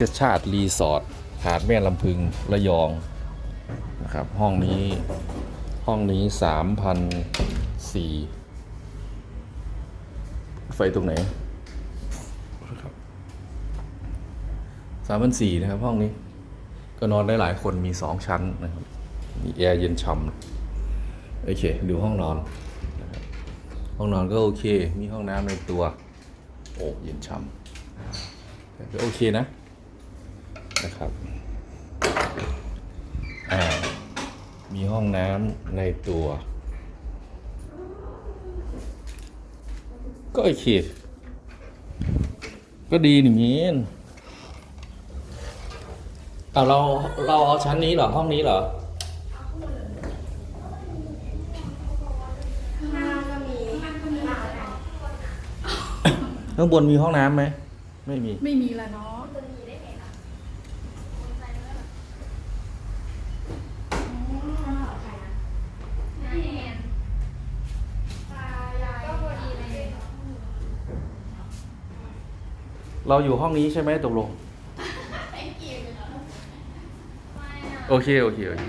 เชาติรีสอร์ทหาดแม่ลำพึงระยองนะครับห้องนี้ห้องนี้สามพันสี่ไฟตรงไหนสามพันสี่นะครับห้องนี้ ก็นอนได้หลายคนมีสองชั้นนะครับ มีแอร์เย็นฉ่ำโอเค ดูห้องนอน ห้องนอนก็โอเค มีห้องน้ำในตัว โอ้เย็นฉ่ำก็โอเคนะ นะครับอ่ามีห้องน้ำในตัว ก็โอเคก็ดีนี่มีนเอาเราเราเอาชั้นนี้เหรอ ห้องนี้เหรอข้างบนมีห้องน้ำไหม ไม่มี ไม่มีละเนาะ เราอยู่ห้องนี้ใช่ไหมตกลงโอเค โอเคโอเค